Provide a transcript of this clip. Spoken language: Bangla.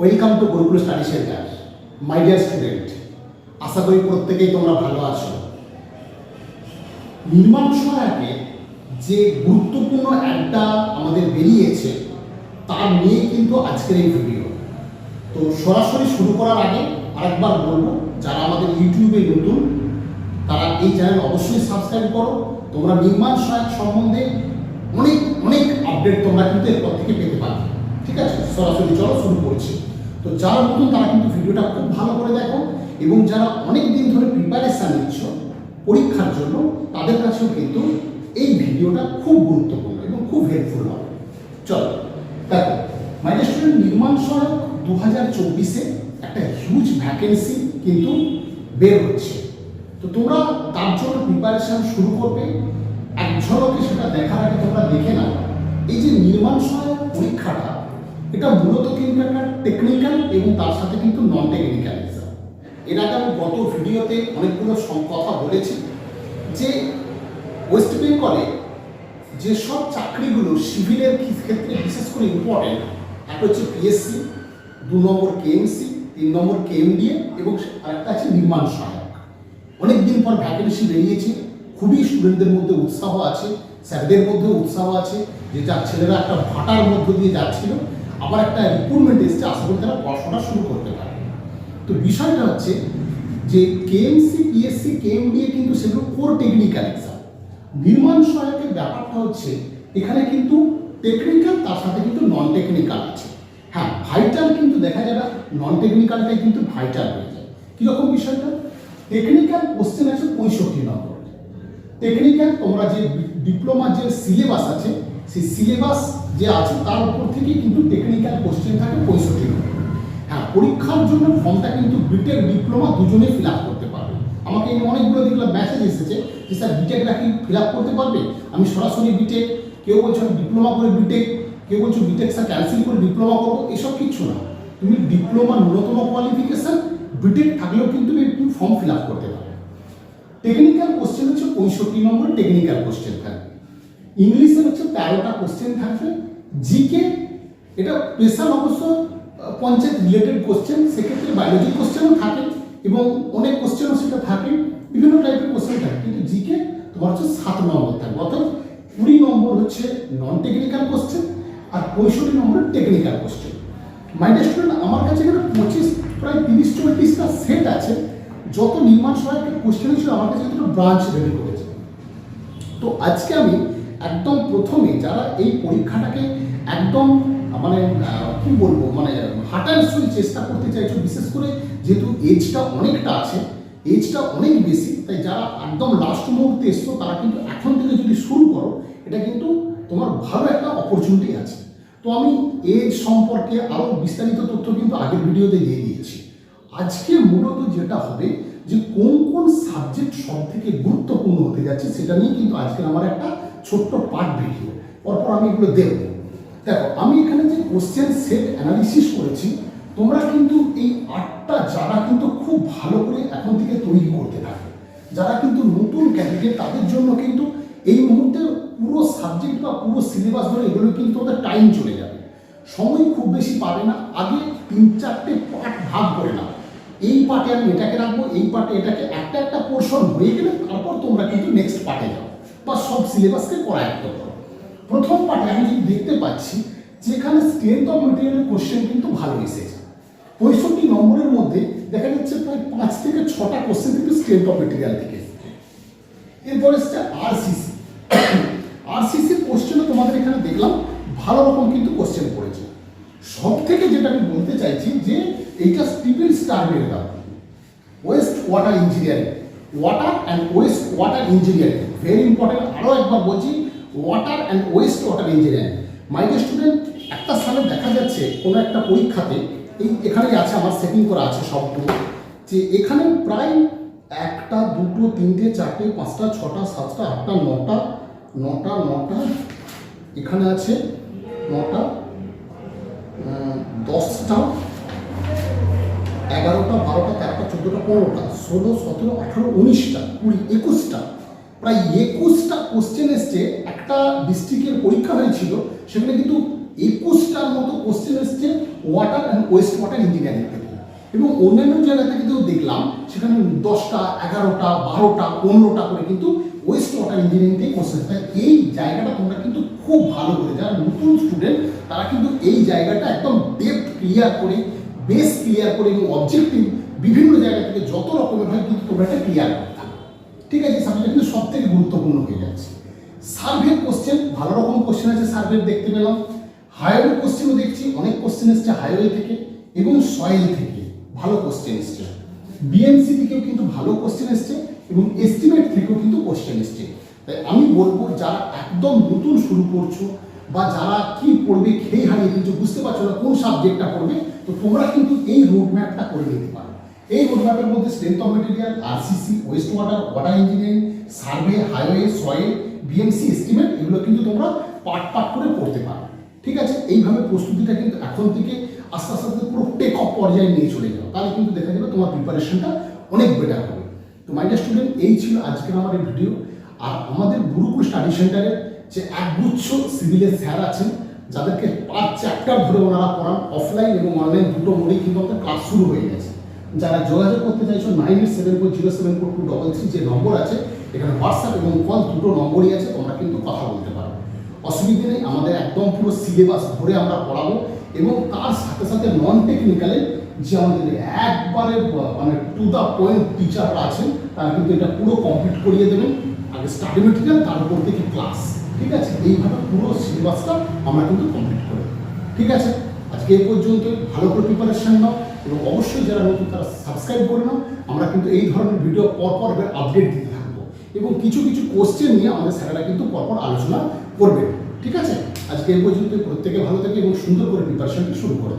Welcome to Gurukul study centre my dear student আশা করি প্রত্যেকেই তোমরা ভালো আছো। নির্মাণ সহায়কে যে গুরুত্বপূর্ণ অ্যাডটা আমাদের বেরিয়েছে, তার নিয়ে কিন্তু আজকের এই ভিডিও তো সরাসরি শুরু করার আগে আরেকবার বলব, যারা আমাদের ইউটিউবে নতুন, তারা এই চ্যানেল অবশ্যই সাবস্ক্রাইব করো। তোমরা নির্মাণ সহায়ক সম্বন্ধে অনেক অনেক আপডেট তোমরা কিন্তু এরপর থেকে পেতে পারবে। ঠিক আছে? সরাসরি চলো শুরু করছি। তো যারা নতুন, তারা কিন্তু ভিডিওটা খুব ভালো করে দেখো। এবং যারা অনেক দিন ধরে প্রিপারেশান নিচ্ছ পরীক্ষার জন্য, তাদের কাছেও কিন্তু এই ভিডিওটা খুব গুরুত্বপূর্ণ এবং খুব হেল্পফুল হবে। চলো, দেখো মাই স্টুডেন্ট নির্মাণ সহায়ক দু হাজার চব্বিশে একটা হিউজ ভ্যাকেন্সি কিন্তু বের হচ্ছে। তো তোমরা তার জন্য প্রিপারেশন শুরু করবে। এক ঝলকে সেটা দেখার আগে তোমরা দেখে নাও। এই যে নির্মাণ সহায়ক পরীক্ষাটা এটা মূলত কিন্তু একটা টেকনিক্যাল এবং তার সাথে কিন্তু নন টেকনিক্যাল এক্সাম এর আগে আমি গত ভিডিওতে অনেকগুলো কথা বলেছি যে ওয়েস্ট বেঙ্গলে যেসব চাকরিগুলো সিভিলের ক্ষেত্রে বিশেষ করে ইম্পর্টেন্ট একটা হচ্ছে পিএসসি দু নম্বর কেএমসি তিন নম্বর কেএমডিএ এবং আরেকটা আছে নির্মাণ সহায়ক। অনেক দিন পর ভ্যাকেন্সি বেরিয়েছে, খুবই স্টুডেন্টদের মধ্যে উৎসাহ আছে, স্যারদের মধ্যে উৎসাহ আছে যে যার ছেলেরা একটা ভাটার মধ্য দিয়ে যাচ্ছিল আবার একটা রিক্রুটমেন্ট এসছে, আশা করি তারা পড়াশোনা শুরু করতে পারে তো বিষয়টা হচ্ছে যে কেএমসি পিএসসি কেএমডিএ কিন্তু সেগুলো কোর টেকনিক্যাল এক্সাম নির্মাণ সহায়কের ব্যাপারটা হচ্ছে, এখানে কিন্তু টেকনিক্যাল তার সাথে কিন্তু নন টেকনিক্যাল আছে। হ্যাঁ ভাইটাল কিন্তু দেখা যাবে নন টেকনিক্যালটাই কিন্তু ভাইটাল হয়ে যায়। কীরকম বিষয়টা? টেকনিক্যাল কোশ্চেন আছে পঁয়ষট্টি নম্বর। টেকনিক্যাল তোমরা যে ডিপ্লোমার যে সিলেবাস আছে, সেই সিলেবাস যে আছে, তার উপর থেকেই কিন্তু টেকনিক্যাল কোশ্চেন থাকে পঁয়ষট্টি হ্যাঁ পরীক্ষার জন্য ফর্মটা কিন্তু বিটেক ডিপ্লোমা দুজনে ফিল আপ করতে পারবে। আমাকে এই অনেকগুলো দেখলাম মেসেজ এসেছে যে, স্যার বিটেকটা কি ফিল আপ করতে পারবে? আমি সরাসরি বিটেক কেউ বলছো আমি ডিপ্লোমা করে বিটেক কেউ বলছো বিটেক স্যার ক্যান্সেল করে ডিপ্লোমা করব, এসব কিচ্ছু না। তুমি ডিপ্লোমা ন্যূনতম কোয়ালিফিকেশন বিটেক থাকলেও কিন্তু তুমি ফর্ম ফিল আপ করতে পারবে। টেকনিক্যাল কোশ্চেন হচ্ছে পঁয়ষট্টি নম্বর টেকনিক্যাল কোশ্চেন থাকবে। ইংলিশের হচ্ছে তেরোটা কোশ্চেন থাকবে জিকে এটা স্পেশাল অবশ্য পঞ্চায়েত রিলেটেড কোশ্চেন সেক্ষেত্রে বায়োলজি কোশ্চেনও থাকে এবং অনেক কোশ্চেনও সেটা থাকে, বিভিন্ন টাইপের কোশ্চেন থাকে। কিন্তু জিকে তোমার হচ্ছে সাত নম্বর থাকবে অর্থাৎ কুড়ি নম্বর হচ্ছে নন টেকনিক্যাল কোশ্চেন আর পঁয়ষট্টি নম্বর টেকনিক্যাল কোশ্চেন মাই স্টুডেন্ট আমার কাছে এখানে পঁচিশ, প্রায় তিরিশ চল্লিশটা সেট আছে। যত নির্মাণ সহায়কের কোশ্চেন ছিল, আমার কাছে ব্রাঞ্চ রেডি করেছে। তো আজকে আমি একদম প্রথমে যারা এই পরীক্ষাটাকে একদম মানে কি বলব মানে হাঁটানসই চেষ্টা করতে চাইছো, বিশেষ করে যেহেতু এজটা অনেকটা আছে এজটা অনেক বেশি, তাই যারা একদম লাস্ট মুহূর্তে এসছো, তারা কিন্তু এখন থেকে যদি শুরু করো, এটা কিন্তু তোমার ভালো একটা অপরচুনিটি আছে। তো আমি এজ সম্পর্কে আরও বিস্তারিত তথ্য কিন্তু আগের ভিডিওতে দিয়ে দিয়েছি। আজকে মূলত যেটা হবে, যে কোন কোন সাবজেক্ট সব থেকে গুরুত্বপূর্ণ হতে যাচ্ছে, সেটা নিয়ে কিন্তু আজকে আমার একটা ছোট্ট পার্ট ভিডিও পরপর আমি এগুলো দেব। দেখো, আমি এখানে যে কোশ্চেন সেট অ্যানালিসিস করেছি, তোমরা কিন্তু এই আটটা যারা কিন্তু খুব ভালো করে এখন থেকে তৈরি করতে থাকে। যারা কিন্তু নতুন ক্যান্ডিডেট তাদের জন্য কিন্তু এই মুহূর্তে পুরো সাবজেক্ট বা পুরো সিলেবাস ধরে এগুলো কিন্তু ওদের টাইম চলে যাবে। সময় খুব বেশি পাবে না। আগে তিন চারটে পার্ট ভাগ করে নাও। এই পার্টে আমি এটাকে রাখব, এই পার্টে এটাকে একটা একটা পোর্শন হয়ে গেলে তারপর তোমরা কিন্তু নেক্সট পার্টে যাও। বা সব সিলেবাসকে করায়ত্ত করো। প্রথম পার্টে আমি যদি দেখতে পাচ্ছি যেখানে স্ট্রেংথ অফ মেটেরিয়ালের কোশ্চেন কিন্তু ভালো এসেছে। পঁয়ষট্টি নম্বরের মধ্যে দেখা যাচ্ছে প্রায় পাঁচ থেকে ছটা কোশ্চেন কিন্তু স্ট্রেংথ অফ মেটেরিয়াল থেকে এরপর এসছে আরসিসি আরসিসির কোশ্চেনও তোমাদের এখানে দেখলাম, ভালো রকম কিন্তু কোশ্চেন পড়েছে সব থেকে যেটা আমি বলতে চাইছি যে এইটা triple star waste water engineering water and waste water engineering very important আরও একবার বলছি water and waste water engineering my student একটা সালে দেখা যাচ্ছে কোনো একটা পরীক্ষাতে, এই এখানেই আছে, আমার সেটিং করা আছে সবগুলো, যে এখানে প্রায় একটা, দুটো, তিনটে, চারটে, পাঁচটা, ছটা, সাতটা, আটটা, নটা নটা নটা, এখানে আছে, নটা দশটা এগারোটা, বারোটা, তেরোটা, চোদ্দোটা, পনেরোটা, ষোলো, সতেরো, আঠারো, উনিশটা, কুড়ি, একুশটা। প্রায় একুশটা কোশ্চেন এসছে। একটা ডিস্ট্রিক্টের পরীক্ষা হয়েছিল। সেখানে কিন্তু একুশটার মতো কোশ্চেন এসছে water and waste water engineering থেকে এবং অন্যান্য জায়গা থেকে তো দেখলাম, সেখানে দশটা, এগারোটা, বারোটা, পনেরোটা করে কিন্তু ওয়েস্ট ওয়াটার ইঞ্জিনিয়ারিং থেকে কোশ্চেন তাই এই জায়গাটা তোমরা কিন্তু খুব ভালো করে, যারা নতুন স্টুডেন্ট তারা কিন্তু এই জায়গাটা একদম ডেপথ ক্লিয়ার করে বেস ক্লিয়ার করে এবং অবজেক্টিভ বিভিন্ন জায়গা থেকে যত রকমের হয় কিন্তু তোমরা এটা ক্লিয়ার করতাম ঠিক আছে সাবজেক্ট কিন্তু সব থেকে গুরুত্বপূর্ণ হয়ে যাচ্ছে। সার্ভে কোশ্চেন ভালো রকম কোশ্চেন আছে সার্ভে দেখতে পেলাম। হাইওয়ে কোশ্চেনও দেখছি, অনেক কোশ্চেন এসছে হাইওয়ে থেকে এবং সয়েল থেকে, ভালো কোশ্চেন এসছে। বিএমসি থেকেও কিন্তু ভালো কোশ্চেন এসছে এবং এস্টিমেট থেকেও কিন্তু কোশ্চেন এসছে। তাই আমি বলব, যারা একদম নতুন শুরু করছ বা যারা কি পড়বে, খেয়ে হারিয়ে কিন্তু বুঝতে পারছ না কোন সাবজেক্টটা পড়বে, তো তোমরা কিন্তু এই রোড ম্যাপটা করে নিতে পারো। এই রোড ম্যাপের মধ্যে strength of material RCC waste water water engineering survey highway soil BMC estimate এগুলো কিন্তু তোমরা পার্ট পার্ট করে পড়তে পারো। ঠিক আছে? এইভাবে প্রস্তুতিটা কিন্তু এখন থেকে আস্তে আস্তে আস্তে পুরো টেক অফ পর্যায়ে নিয়ে চলে যাও। তাহলে কিন্তু দেখা যাবে তোমার প্রিপারেশনটা অনেক বেটার হবে। তো মাই স্টুডেন্ট এই ছিল আজকের আমার এই ভিডিও আর আমাদের গুরুকুল স্টাডি সেন্টারে যে একগুচ্ছ সিভিলের স্যার আছেন, যাদেরকে পাঁচ চ্যাপ্টার ধরে ওনারা পড়ান অফলাইন এবং অনলাইন দুটো মোডেই কিন্তু আমাদের ক্লাস শুরু হয়ে গেছে। যারা যোগাযোগ করতে চাইছো nine eight seven four zero seven four two double three যে নম্বর আছে, এখানে হোয়াটসঅ্যাপ এবং কল দুটো নম্বরই আছে, তোমরা কিন্তু কথা বলতে পারো। অসুবিধে নেই, আমাদের একদম পুরো সিলেবাস ধরে আমরা পড়াবো এবং তার সাথে সাথে নন টেকনিক্যালে যে আমাদের একবারে মানে টু দ্য পয়েন্ট টিচাররা আছেন, তারা কিন্তু এটা পুরো কমপ্লিট করিয়ে দেবেন। আগে স্টাডি মেটেরিয়াল তার উপর থেকে ক্লাস ঠিক আছে? এইভাবে পুরো সিলেবাসটা আমরা কিন্তু কমপ্লিট করে ঠিক আছে? আজকে এই পর্যন্ত। ভালো করে প্রিপারেশন নাও এবং অবশ্যই যারা নতুন, তারা সাবস্ক্রাইব করে নাও। আমরা কিন্তু এই ধরনের ভিডিও পরপর আপডেট দিতে থাকব। এবং কিছু কিছু কোশ্চেন নিয়ে আমাদের স্যারেরা কিন্তু পরপর আলোচনা করবে। ঠিক আছে? আজকে এই পর্যন্ত প্রত্যেকে ভালো থাকে এবং সুন্দর করে প্রিপারেশনটা শুরু করে